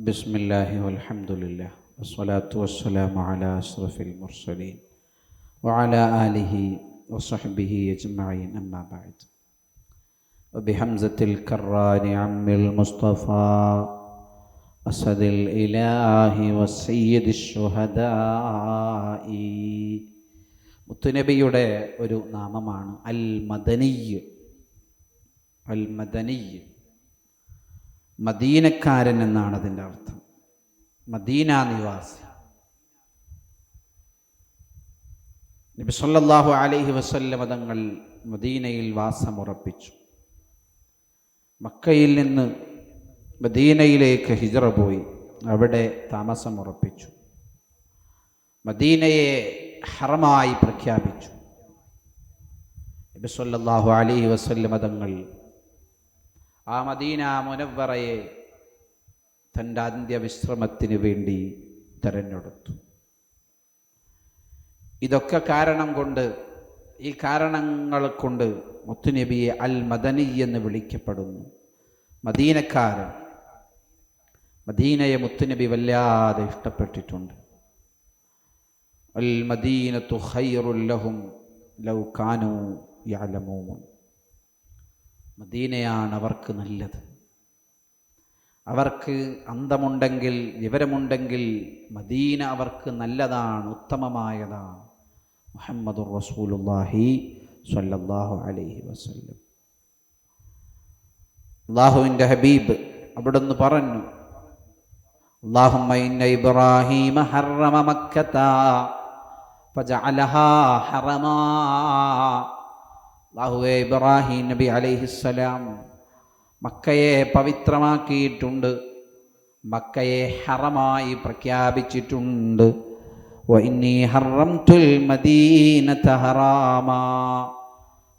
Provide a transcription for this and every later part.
بسم الله والحمد لله والصلاة والسلام على أشرف المرسلين وعلى آله وصحبه أجمعين أما بعد وبحمزة الكران عم المصطفى أسد الإله والسيد الشهداء മുത്തുനബിയുടെ ഒരു നാമമാണ് അൽ മദനിയ് അൽ മദനിയ് മദീനക്കാരൻ എന്നാണ് അതിന്റെ അർത്ഥം. മദീന നിവാസി. നബി സല്ലല്ലാഹു അലൈഹി വസല്ല മതങ്ങൾ മദീനയിൽ വാസമുറപ്പിച്ചു. മക്കയിൽ നിന്ന് മദീനയിലേക്ക് ഹിജറ പോയി. അവിടെ താമസമുറപ്പിച്ചു. മദീനയെ ഹറമായി പ്രഖ്യാപിച്ചു. നബി സല്ലല്ലാഹു അലൈഹി വസല്ല തങ്ങൾ ആ മദീന മുനവറയെ തന്റെ അന്ത്യവിശ്രമത്തിന് വേണ്ടി തിരഞ്ഞെടുത്തു. ഇതൊക്കെ കാരണം കൊണ്ട് ഈ കാരണങ്ങൾ കൊണ്ട് മുത്തുനബിയെ അൽ മദനി എന്ന് വിളിക്കപ്പെടുന്നു. മദീനക്കാരൻ മദീനയെ മുത്തുനബി വല്ലാതെ ഇഷ്ടപ്പെട്ടിട്ടുണ്ട്. അൽ മദീനത്തു ഹൈറുല്ലഹും ലൗ കാനു യഅലമൂൻ. മദീനയാണ് അവർക്ക് നല്ലത് അവർക്ക് അന്തമുണ്ടെങ്കിൽ വിവരമുണ്ടെങ്കിൽ മദീന അവർക്ക് നല്ലതാണ് ഉത്തമമായതാണ് മുഹമ്മദുർ റസൂലുള്ളാഹി സ്വല്ലല്ലാഹു അലൈഹി വസല്ലം അള്ളാഹുവിൻ്റെ ഹബീബ് അവിടുന്ന് പറഞ്ഞു اللهم إن إبراهيم حرم مكة فجعلها حرما അള്ളാഹുവെ ഇബ്രാഹിം നബി അലൈഹിസ്സലാം മക്കയെ പവിത്രമാക്കിയിട്ടുണ്ട്. മക്കയെ ഹറമായി പ്രഖ്യാപിച്ചിട്ടുണ്ട്.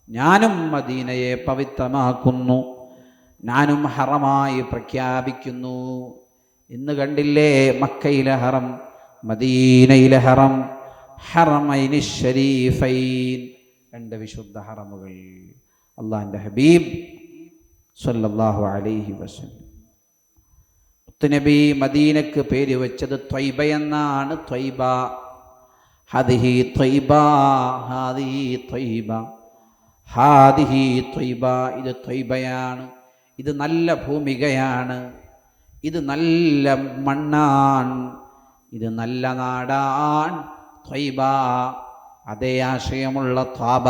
ഞാനും മദീനയെ പവിത്രമാക്കുന്നു. ഞാനും ഹറമായി പ്രഖ്യാപിക്കുന്നു. ഇന്ന് കണ്ടില്ലേ മക്കയിലെ ഹറം മദീനയിലെ ഹറം ഹറമൈനി ഷരീഫൈൻ. രണ്ട് വിശുദ്ധ ഹറമുകൾ. അള്ളാഹിന്റെ ഹബീബ് സല്ലല്ലാഹു അലൈഹി വസല്ലം. മുത്തുനബി മദീനക്ക് പേര് വെച്ചത് ത്വൈബ എന്നാണ്. ത്വൈബ ഹദിഹി ത്വൈബ ഹാദിഹി ത്വൈബ ഹാദിഹി ത്വൈബ ഇത് ത്വൈബയാണ് ഇത് നല്ല ഭൂമികയാണ്. ഇത് നല്ല മണ്ണാൻ ഇത് നല്ല നാടാൻ ത്വയ്ബ. അതേ ആശയമുള്ള ത്വാബ.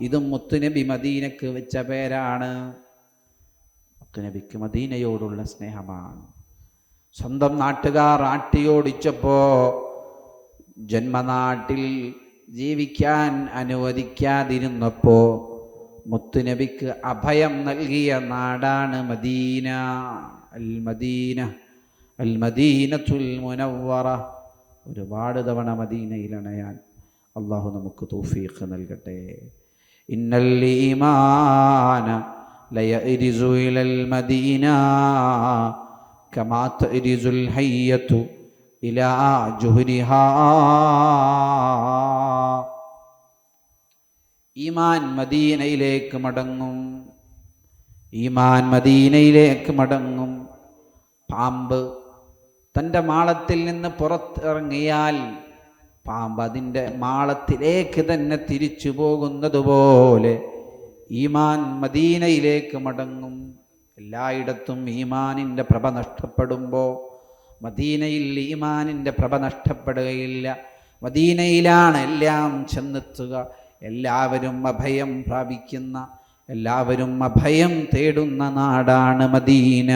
ഇതും മുത്തുനബി മദീനക്ക് വെച്ച പേരാണ്. മുത്തുനബിക്ക് മദീനയോടുള്ള സ്നേഹമാണ്. സ്വന്തം നാട്ടുകാർ ആട്ടിയോടിച്ചപ്പോ ജന്മനാട്ടിൽ ജീവിക്കാൻ അനുവദിക്കാതിരുന്നപ്പോ മുത്തുനബിക്ക് അഭയം നൽകിയ നാടാണ് Madina. Al Madina Al Madina Madinatul Munawwara ഒരുപാട് തവണ മദീനയിലണയാൻ അള്ളാഹു നമുക്ക് തൗഫീഖ് നൽകട്ടെ. ഇന്നൽ ഈമാന ലയരിസു മദീന കമാ തരിസുൽ ഇലാ ജുഹരിഹാ. ഈമാൻ മദീനയിലേക്ക് മടങ്ങും. ഈമാൻ മദീനയിലേക്ക് മടങ്ങും. പാമ്പ് തന്റെ മാളത്തിൽ നിന്ന് പുറത്തിറങ്ങിയാൽ പാമ്പ് അതിന്റെ മാളത്തിലേക്ക് തന്നെ തിരിച്ചു പോകുന്നതുപോലെ ഈമാൻ മദീനയിലേക്ക് മടങ്ങും. എല്ലായിടത്തും ഈമാനിന്റെ പ്രഭ നഷ്ടപ്പെടുമ്പോൾ മദീനയിൽ ഈമാനിന്റെ പ്രഭ നഷ്ടപ്പെടുകയില്ല. മദീനയിലാണ് എല്ലാം ചെന്നെത്തുക. എല്ലാവരും അഭയം പ്രാപിക്കുന്ന എല്ലാവരും അഭയം തേടുന്ന നാടാണ് മദീന.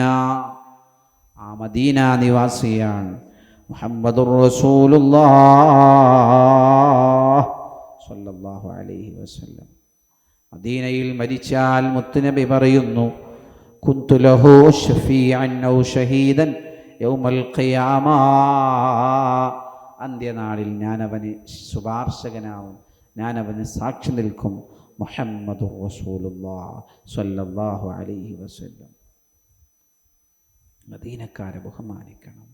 ആ മദീന നിവാസിയാണ് മുഹമ്മദുർ റസൂലുള്ളാഹ് അലൈഹി വസല്ലം. മദീനയിൽ മരിച്ചാൽ മുത്തുനബി പറയുന്നു കുന്തുലഹോ ഷഫീഅൻ ഔ ഷഹീദൻ യൗമൽ ഖിയാമ. അന്ത്യനാളിൽ ഞാൻ അവന് ശുപാർശകനാവും ഞാൻ അവന് സാക്ഷി നിൽക്കും മുഹമ്മദ് റസൂലുള്ളാഹ് സ്വല്ലല്ലാഹു അലൈഹി വസല്ലം. മദീനക്കാരെ ബഹുമാനിക്കണം.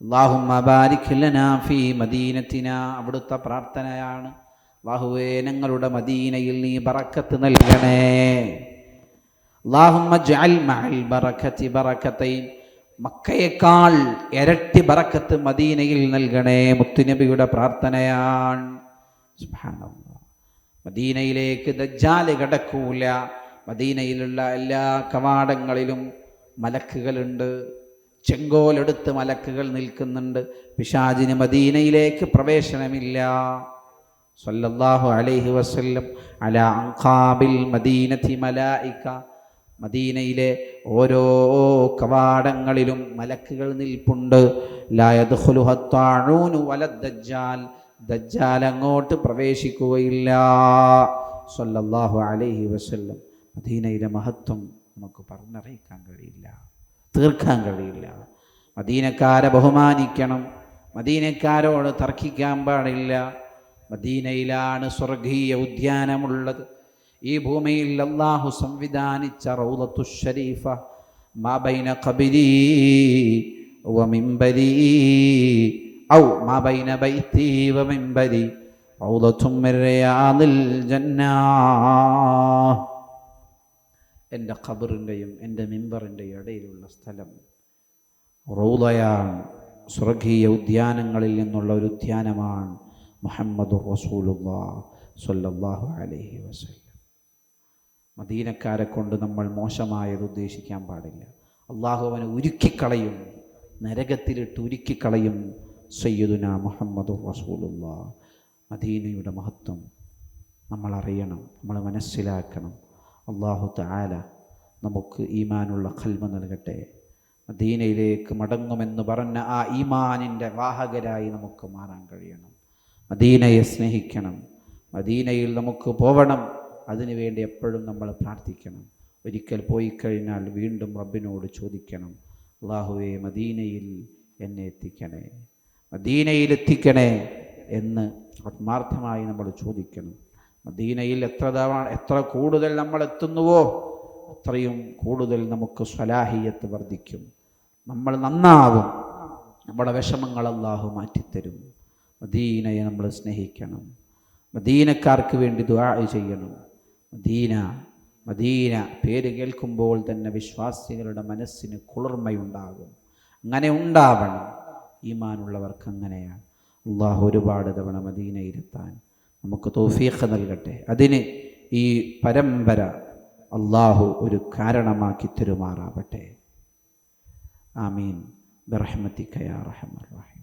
അള്ളാഹുമ്മ ബാരിക് ലനാ ഫീ മദീനത്തിന. അവിടുത്തെ പ്രാർത്ഥനയാണ്. അള്ളാഹുവേ ഞങ്ങളുടെ മദീനയിൽ നീ ബറക്കത്ത് നൽകണേ. ജഅൽ ബറക്കത്തി മക്കയേക്കാൾ ഇരട്ടി ബറക്കത്ത് മദീനയിൽ നൽകണേ. മുത്തുനബിയുടെ പ്രാർത്ഥനയാണ്. മദീനയിലേക്ക് ദജ്ജാൽ കടക്കൂല. മദീനയിലുള്ള എല്ലാ കവാടങ്ങളിലും മലക്കുകളുണ്ട്. ചെങ്കോലെടുത്ത് മലക്കുകൾ നിൽക്കുന്നുണ്ട്. പിശാജിന് മദീനയിലേക്ക് പ്രവേശനമില്ല. സല്ലല്ലാഹു അലൈഹി വസല്ലം അല അങ്കാബിൽ മദീനത്തി മലായിക. മദീനയിലെ ഓരോ കവാടങ്ങളിലും മലക്കുകൾ നിൽപ്പുണ്ട്. ലായദ്ഖുലുഹത്താഴൂനു വലദ്ദജ്ജാൽ ദജ്ജാൽ. അങ്ങോട്ട് പ്രവേശിക്കുകയില്ല. സല്ലല്ലാഹു അലൈഹി വസല്ലം. മദീനയിലെ മഹത്വം നമുക്ക് പറഞ്ഞറിയിക്കാൻ കഴിയില്ല. തീർക്കാൻ കഴിയില്ല. മദീനക്കാരെ ബഹുമാനിക്കണം. മദീനക്കാരോട് തർക്കിക്കാൻ പാടില്ല. മദീനയിലാണ് സ്വർഗീയ ഉദ്യാനമുള്ളത്. ഈ ഭൂമിയിൽ അള്ളാഹു സംവിധാനിച്ച റൗലത്തു ഷരീഫ. മാബൈന കബിരി വമിംബരി ഔ മാബൈന വമിംബരി റൗലത്തും മിൻ റിയാദിൽ ജന്നാ. എന്റെ ഖബറിന്റെയും എന്റെ മിമ്പറിന്റെയും ഇടയിലുള്ള സ്ഥലം. റൗദയാണ് സ്വർഗീയ ഉദ്യാനങ്ങളിൽ നിന്നുള്ള ഒരു ഉദ്യാനമാണ് മുഹമ്മദ് റസൂലുല്ലാ സ്വല്ലല്ലാഹു അലൈഹി വസല്ലം. മദീനക്കാരെ കൊണ്ട് നമ്മൾ മോശമായത് ഉദ്ദേശിക്കാൻ പാടില്ല. അള്ളാഹു അവനെ ഉരുക്കിക്കളയും നരകത്തിലിട്ട് ഉരുക്കിക്കളയും സയ്യിദുന മുഹമ്മദ് റസൂലുള്ള മദീനയുടെ മഹത്വം നമ്മൾ അറിയണം നമ്മൾ മനസ്സിലാക്കണം. അള്ളാഹു താല നമുക്ക് ഈമാനുള്ള കൽമ നൽകട്ടെ. മദീനയിലേക്ക് മടങ്ങുമെന്ന് പറഞ്ഞ ആ ഈമാനിന്റെ വാഹകരായി നമുക്ക് മാറാൻ കഴിയണം. മദീനയെ സ്നേഹിക്കണം. മദീനയിൽ നമുക്ക് പോവണം. അതിനുവേണ്ടി എപ്പോഴും നമ്മൾ പ്രാർത്ഥിക്കണം. ഒരിക്കൽ പോയി കഴിഞ്ഞാൽ വീണ്ടും റബ്ബിനോട് ചോദിക്കണം അള്ളാഹുവെ മദീനയിൽ എന്നെ എത്തിക്കണേ മദീനയിൽ എത്തിക്കണേ എന്ന് ആത്മാർത്ഥമായി നമ്മൾ ചോദിക്കണം. മദീനയിൽ എത്ര തവണ എത്ര കൂടുതൽ നമ്മൾ എത്തുന്നുവോ അത്രയും കൂടുതൽ നമുക്ക് സ്വലാഹിയത്ത് വർദ്ധിക്കും. നമ്മൾ നന്നാവും. നമ്മുടെ വിഷമങ്ങൾ അള്ളാഹു മാറ്റിത്തരും. മദീനയെ നമ്മൾ സ്നേഹിക്കണം. മദീനക്കാർക്ക് വേണ്ടി ദുആ ചെയ്യണം. മദീന മദീന പേര് കേൾക്കുമ്പോൾ തന്നെ വിശ്വാസികളുടെ മനസ്സിന് കുളിർമയുണ്ടാകും. അങ്ങനെ ഉണ്ടാവണം. ഈമാനുള്ളവർക്ക് അങ്ങനെയാണ്. അള്ളാഹു ഒരുപാട് തവണ മദീനയിലെത്താൻ നമുക്ക് തോഫീഖ് നൽകട്ടെ. അതിന് ഈ പരമ്പര അള്ളാഹു ഒരു കാരണമാക്കി തരുമാറാവട്ടെ. ആമീൻ. ബിറഹ്മത്തിക്കയാ റഹമർ റഹീം.